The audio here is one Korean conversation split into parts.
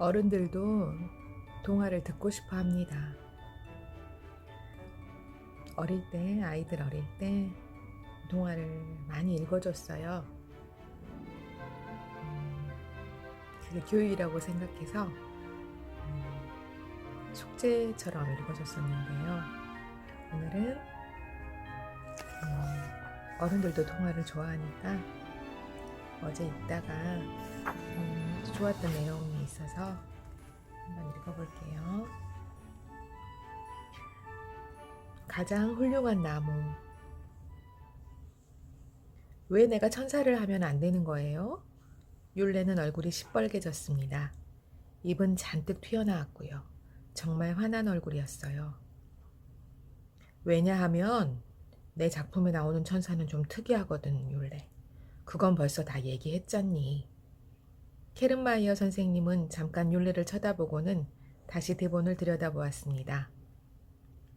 어른들도 동화를 듣고 싶어 합니다. 어릴 때, 아이들 어릴 때 동화를 많이 읽어줬어요. 음, 그게 교육이라고 생각해서 음, 숙제처럼 읽어줬었는데요. 오늘은 음, 어른들도 동화를 좋아하니까 어제 읽다가 음, 좋았던 내용이 있어서 한번 읽어볼게요. 가장 훌륭한 나무. 왜 내가 천사를 하면 안 되는 거예요? 율레는 얼굴이 시뻘개졌습니다. 입은 잔뜩 튀어나왔고요. 정말 화난 얼굴이었어요. 왜냐하면 내 작품에 나오는 천사는 좀 특이하거든, 율레. 그건 벌써 다 얘기했잖니. 케른마이어 선생님은 잠깐 율레를 쳐다보고는 다시 대본을 들여다보았습니다.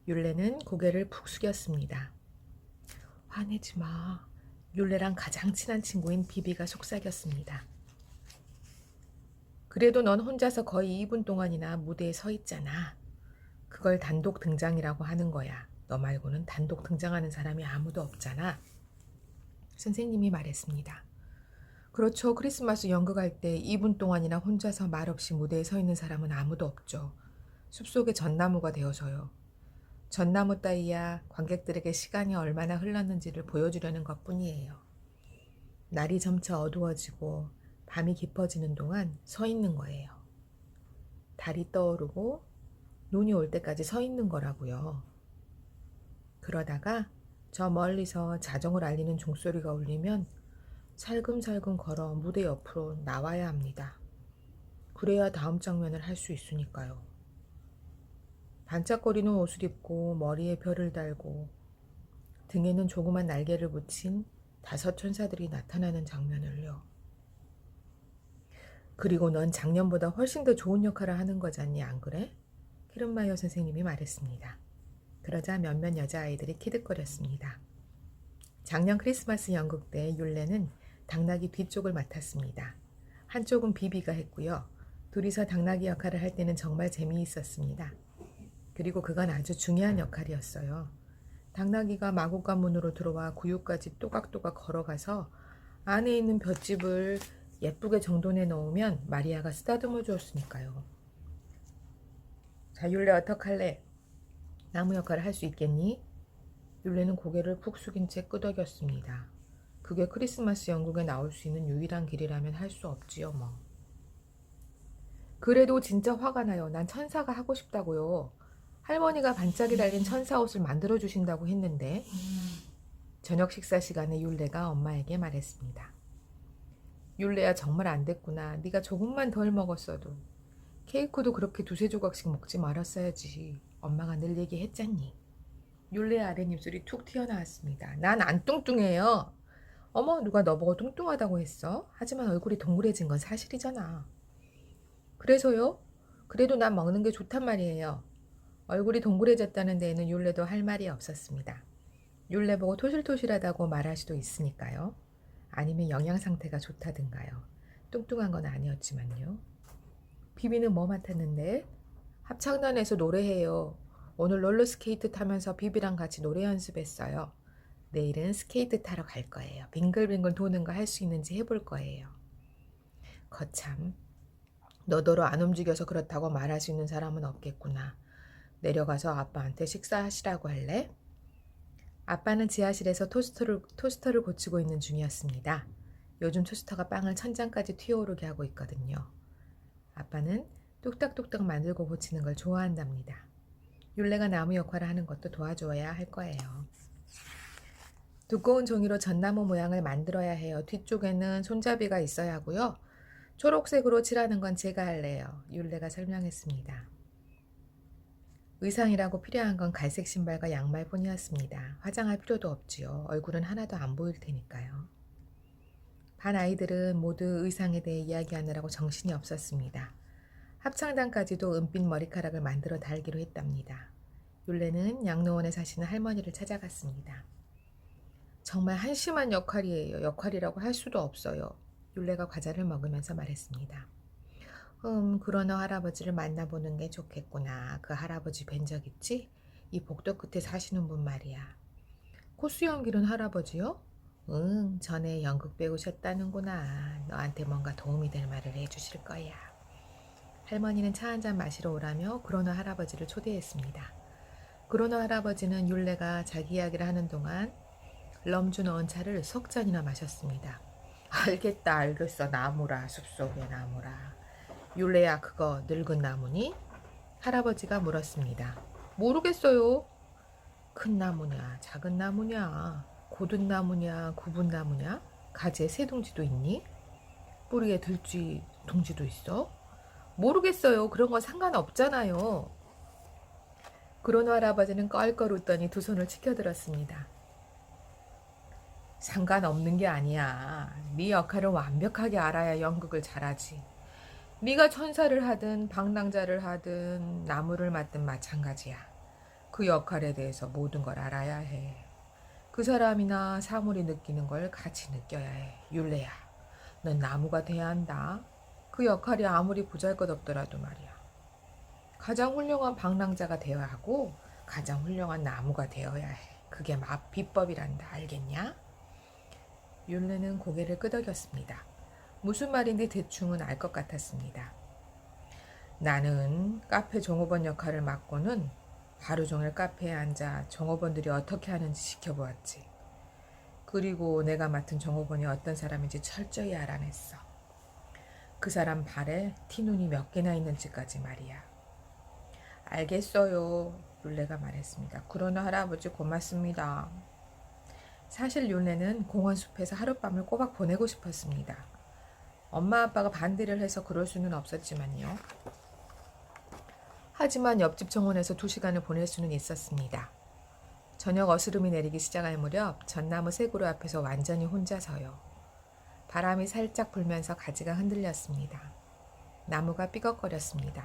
율레는 고개를 푹 숙였습니다. 화내지 마. 율레랑 가장 친한 친구인 비비가 속삭였습니다. 그래도 넌 혼자서 거의 2분 동안이나 무대에 서 있잖아. 그걸 단독 등장이라고 하는 거야. 너 말고는 단독 등장하는 사람이 아무도 없잖아. 선생님이 말했습니다. 그렇죠. 크리스마스 연극할 때 2분 동안이나 혼자서 말없이 무대에 서 있는 사람은 아무도 없죠. 숲속의 전나무가 되어서요. 전나무 따위야 관객들에게 시간이 얼마나 흘렀는지를 보여주려는 것 뿐이에요. 날이 점차 어두워지고 밤이 깊어지는 동안 서 있는 거예요. 달이 떠오르고 눈이 올 때까지 서 있는 거라고요. 그러다가 저 멀리서 자정을 알리는 종소리가 울리면 살금살금 걸어 무대 옆으로 나와야 합니다. 그래야 다음 장면을 할 수 있으니까요. 반짝거리는 옷을 입고 머리에 별을 달고 등에는 조그만 날개를 붙인 다섯 천사들이 나타나는 장면을요. 그리고 넌 작년보다 훨씬 더 좋은 역할을 하는 거잖니, 안 그래? 키른마이어 선생님이 말했습니다. 그러자 몇몇 여자아이들이 키득거렸습니다. 작년 크리스마스 연극 때 율레는 당나귀 뒤쪽을 맡았습니다. 한쪽은 비비가 했고요. 둘이서 당나귀 역할을 할 때는 정말 재미있었습니다. 그리고 그건 아주 중요한 역할이었어요. 당나귀가 마구간 문으로 들어와 구유까지 또각또각 걸어가서 안에 있는 볏짚을 예쁘게 정돈해 놓으면 마리아가 쓰다듬어 주었으니까요. 자, 율레 어떡할래? 나무 역할을 할 수 있겠니? 율레는 고개를 푹 숙인 채 끄덕였습니다. 그게 크리스마스 연극에 나올 수 있는 유일한 길이라면 할 수 없지요, 뭐. 그래도 진짜 화가 나요. 난 천사가 하고 싶다고요. 할머니가 반짝이 달린 천사 옷을 만들어 주신다고 했는데 저녁 식사 시간에 율레가 엄마에게 말했습니다. 율레야 정말 안 됐구나. 네가 조금만 덜 먹었어도 케이크도 그렇게 두세 조각씩 먹지 말았어야지. 엄마가 늘 얘기했잖니. 율레 아랫입술이 툭 튀어나왔습니다. 난 안 뚱뚱해요. 어머 누가 너보고 뚱뚱하다고 했어? 하지만 얼굴이 동그래진 건 사실이잖아. 그래서요? 그래도 난 먹는 게 좋단 말이에요. 얼굴이 동그래졌다는 데에는 율레도 할 말이 없었습니다. 율레 보고 토실토실하다고 말할 수도 있으니까요. 아니면 영양 상태가 좋다든가요. 뚱뚱한 건 아니었지만요. 비비는 뭐 맡았는데? 합창단에서 노래해요. 오늘 롤러스케이트 타면서 비비랑 같이 노래 연습했어요. 내일은 스케이트 타러 갈 거예요. 빙글빙글 도는 거 할 수 있는지 해볼 거예요. 거참, 너더러 안 움직여서 그렇다고 말할 수 있는 사람은 없겠구나. 내려가서 아빠한테 식사하시라고 할래? 아빠는 지하실에서 토스터를, 토스터를 고치고 있는 중이었습니다. 요즘 토스터가 빵을 천장까지 튀어오르게 하고 있거든요. 아빠는 뚝딱뚝딱 만들고 고치는 걸 좋아한답니다. 율레가 나무 역할을 하는 것도 도와줘야 할 거예요. 두꺼운 종이로 전나무 모양을 만들어야 해요. 뒤쪽에는 손잡이가 있어야 하고요. 초록색으로 칠하는 건 제가 할래요. 율레가 설명했습니다. 의상이라고 필요한 건 갈색 신발과 양말뿐이었습니다. 화장할 필요도 없지요. 얼굴은 하나도 안 보일 테니까요. 반 아이들은 모두 의상에 대해 이야기하느라고 정신이 없었습니다. 합창단까지도 은빛 머리카락을 만들어 달기로 했답니다. 율레는 양로원에 사시는 할머니를 찾아갔습니다. 정말 한심한 역할이에요. 역할이라고 할 수도 없어요. 율레가 과자를 먹으면서 말했습니다. 음, 그러나 할아버지를 만나보는 게 좋겠구나. 그 할아버지 뵌 적 있지? 이 복도 끝에 사시는 분 말이야. 코스 연기는 할아버지요? 응, 전에 연극 배우셨다는구나. 너한테 뭔가 도움이 될 말을 해주실 거야. 할머니는 차 한 잔 마시러 오라며 그러나 할아버지를 초대했습니다. 그러나 할아버지는 율레가 자기 이야기를 하는 동안 럼주 넣은 차를 석 잔이나 마셨습니다. 알겠다, 알겠어. 나무라, 숲속의 나무라. 율레야, 그거 늙은 나무니? 할아버지가 물었습니다. 모르겠어요. 큰 나무냐, 작은 나무냐, 고든 나무냐, 굽은 나무냐, 가지에 새 둥지도 있니? 뿌리에 들쥐 둥지도 있어? 모르겠어요. 그런 건 상관없잖아요. 그런 할아버지는 껄껄 웃더니 두 손을 치켜들었습니다. 상관없는 게 아니야. 네 역할을 완벽하게 알아야 연극을 잘하지. 네가 천사를 하든 방랑자를 하든 나무를 맡든 마찬가지야. 그 역할에 대해서 모든 걸 알아야 해. 그 사람이나 사물이 느끼는 걸 같이 느껴야 해. 율레야, 넌 나무가 돼야 한다. 그 역할이 아무리 보잘것없더라도 말이야. 가장 훌륭한 방랑자가 되어야 하고 가장 훌륭한 나무가 되어야 해. 그게 맛 비법이란다. 알겠냐? 율레는 고개를 끄덕였습니다. 무슨 말인지 대충은 알 것 같았습니다. 나는 카페 종업원 역할을 맡고는 하루 종일 카페에 앉아 종업원들이 어떻게 하는지 지켜보았지. 그리고 내가 맡은 종업원이 어떤 사람인지 철저히 알아냈어. 그 사람 발에 티눈이 몇 개나 있는지까지 말이야. 알겠어요. 율레가 말했습니다. 그러나 할아버지 고맙습니다. 사실 율레는 공원 숲에서 하룻밤을 꼬박 보내고 싶었습니다. 엄마 아빠가 반대를 해서 그럴 수는 없었지만요. 하지만 옆집 정원에서 두 시간을 보낼 수는 있었습니다. 저녁 어스름이 내리기 시작할 무렵 전나무 새구루 앞에서 완전히 혼자서요. 바람이 살짝 불면서 가지가 흔들렸습니다. 나무가 삐걱거렸습니다.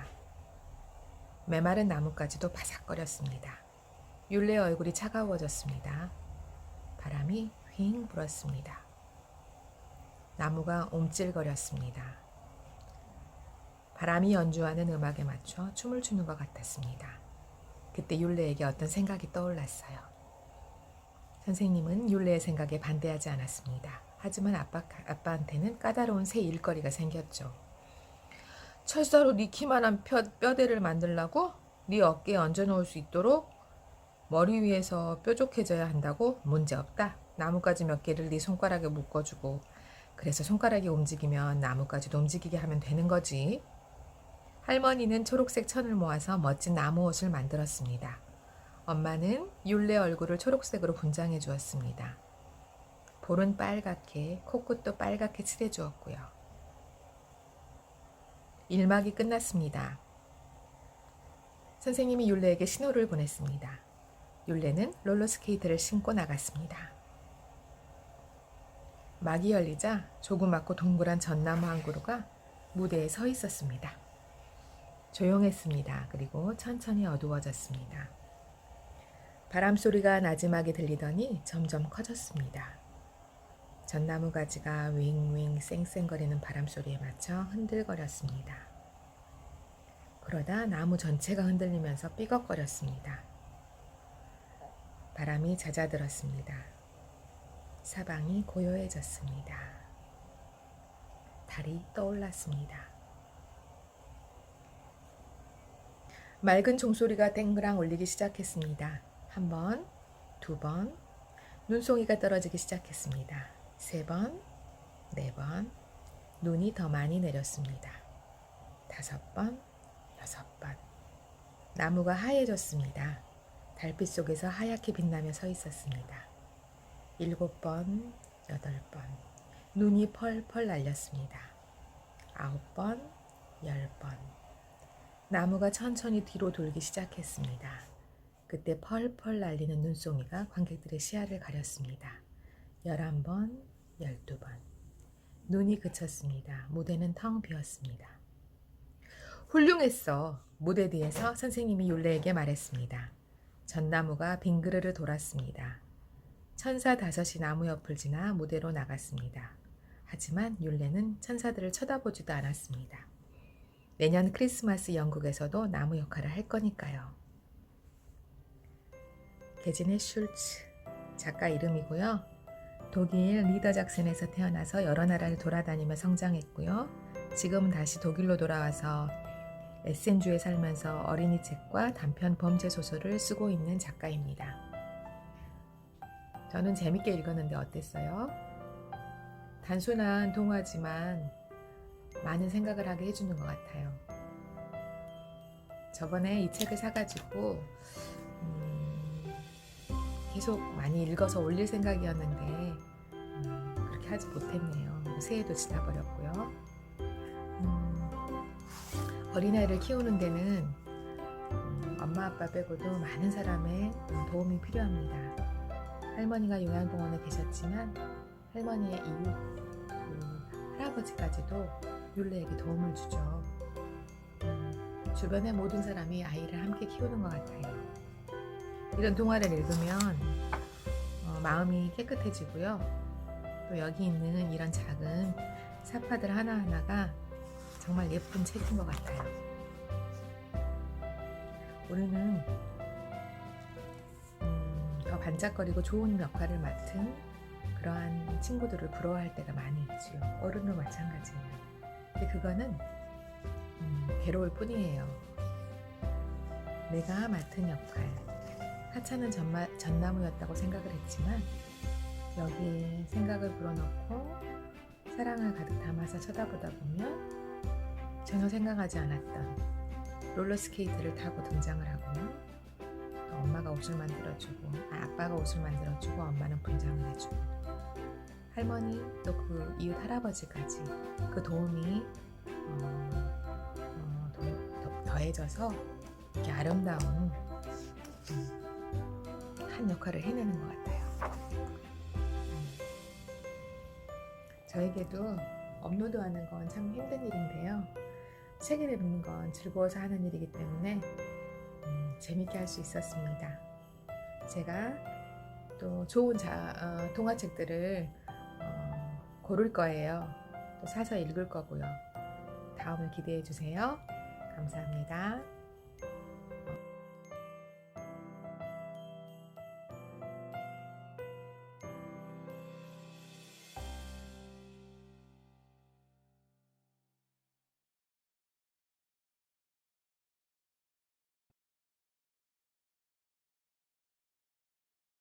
메마른 나뭇가지도 바삭거렸습니다. 율레 얼굴이 차가워졌습니다. 바람이 휘잉 불었습니다. 나무가 옴찔거렸습니다. 바람이 연주하는 음악에 맞춰 춤을 추는 것 같았습니다. 그때 율레에게 어떤 생각이 떠올랐어요. 선생님은 율레의 생각에 반대하지 않았습니다. 하지만 아빠, 아빠한테는 까다로운 새 일거리가 생겼죠. 철사로 네 키만한 뼈, 뼈대를 만들라고? 네 어깨에 얹어놓을 수 있도록? 머리 위에서 뾰족해져야 한다고? 문제없다. 나뭇가지 몇 개를 네 손가락에 묶어주고 그래서 손가락이 움직이면 나뭇가지도 움직이게 하면 되는 거지. 할머니는 초록색 천을 모아서 멋진 나무 옷을 만들었습니다. 엄마는 율레 얼굴을 초록색으로 분장해 주었습니다. 볼은 빨갛게, 코끝도 빨갛게 칠해 주었고요. 일막이 끝났습니다. 선생님이 율레에게 신호를 보냈습니다. 율레는 롤러스케이트를 신고 나갔습니다. 막이 열리자 조그맣고 동그란 전나무 한 그루가 무대에 서 있었습니다. 조용했습니다. 그리고 천천히 어두워졌습니다. 바람 소리가 나지막이 들리더니 점점 커졌습니다. 전나무 가지가 윙윙 쌩쌩거리는 바람 소리에 맞춰 흔들거렸습니다. 그러다 나무 전체가 흔들리면서 삐걱거렸습니다. 바람이 잦아들었습니다. 사방이 고요해졌습니다. 달이 떠올랐습니다. 맑은 종소리가 땡그랑 울리기 시작했습니다. 한 번, 두 번, 눈송이가 떨어지기 시작했습니다. 세 번, 네 번, 눈이 더 많이 내렸습니다. 다섯 번, 여섯 번. 나무가 하얘졌습니다. 달빛 속에서 하얗게 빛나며 서 있었습니다. 일곱 번, 여덟 번. 눈이 펄펄 날렸습니다. 아홉 번, 열 번. 나무가 천천히 뒤로 돌기 시작했습니다. 그때 펄펄 날리는 눈송이가 관객들의 시야를 가렸습니다. 열한 번, 열두 번. 눈이 그쳤습니다. 무대는 텅 비었습니다. 훌륭했어. 무대 뒤에서 선생님이 율레에게 말했습니다. 전나무가 빙그르르 돌았습니다. 천사 다섯이 나무 옆을 지나 무대로 나갔습니다. 하지만 율레는 천사들을 쳐다보지도 않았습니다. 내년 크리스마스 영국에서도 나무 역할을 할 거니까요. 게지네 슐츠 작가 이름이고요. 독일 리더 작센에서 태어나서 여러 나라를 돌아다니며 성장했고요. 지금은 다시 독일로 돌아와서 에센주에 살면서 어린이 책과 단편 범죄 소설을 쓰고 있는 작가입니다. 저는 재밌게 읽었는데 어땠어요? 단순한 동화지만 많은 생각을 하게 해주는 것 같아요. 저번에 이 책을 사가지고 음, 계속 많이 읽어서 올릴 생각이었는데 음, 그렇게 하지 못했네요. 새해도 지나버렸고요. 음, 어린아이를 키우는 데는 음, 엄마 아빠 빼고도 많은 사람의 도움이 필요합니다. 할머니가 요양병원에 계셨지만 할머니의 이웃 그 할아버지까지도 율레에게 도움을 주죠. 음, 주변의 모든 사람이 아이를 함께 키우는 것 같아요. 이런 동화를 읽으면 어, 마음이 깨끗해지고요. 또 여기 있는 이런 작은 사파들 하나하나가 정말 예쁜 책인 것 같아요. 우리는 음, 더 반짝거리고 좋은 역할을 맡은 그러한 친구들을 부러워할 때가 많이 있지요. 어른도 마찬가지예요. 근데 그거는 음, 괴로울 뿐이에요. 내가 맡은 역할. 하찮은 전마, 전나무였다고 생각을 했지만 여기에 생각을 불어넣고 사랑을 가득 담아서 쳐다보다 보면 전혀 생각하지 않았던 롤러스케이트를 타고 등장을 하고요. 또 엄마가 옷을 만들어주고 아, 아빠가 옷을 만들어주고 엄마는 분장을 해주고 할머니 또 그 이웃 할아버지까지 그 도움이 어, 어, 더, 더, 더해져서 이렇게 아름다운 음, 한 역할을 해내는 것 같아요. 음. 저에게도 업로드하는 건 참 힘든 일인데요. 책을 읽는 건 즐거워서 하는 일이기 때문에 음, 재밌게 할 수 있었습니다. 제가 또 좋은 자, 어, 동화책들을 어, 고를 거예요. 또 사서 읽을 거고요. 다음을 기대해 주세요. 감사합니다.